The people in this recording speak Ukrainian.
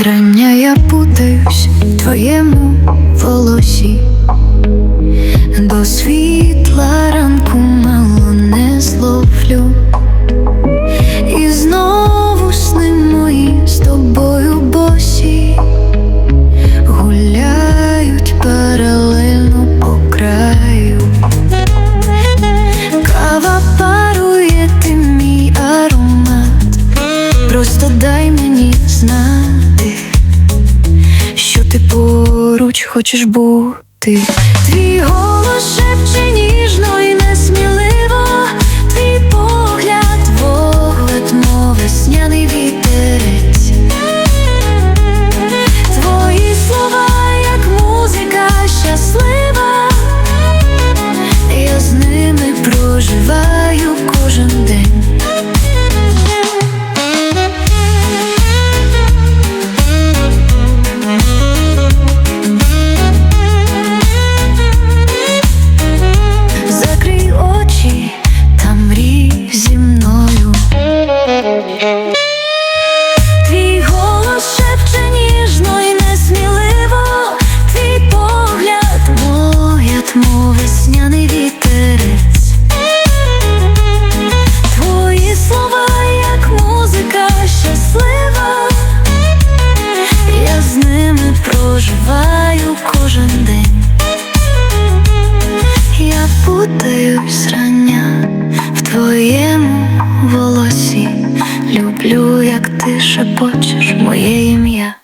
Зрання я путаюсь в твоєму волосі. хочеш бути, твій голос шепче ніжно і не сміло. дивлюсь рання в твоєму волосі, люблю, як ти шепочеш моє ім'я.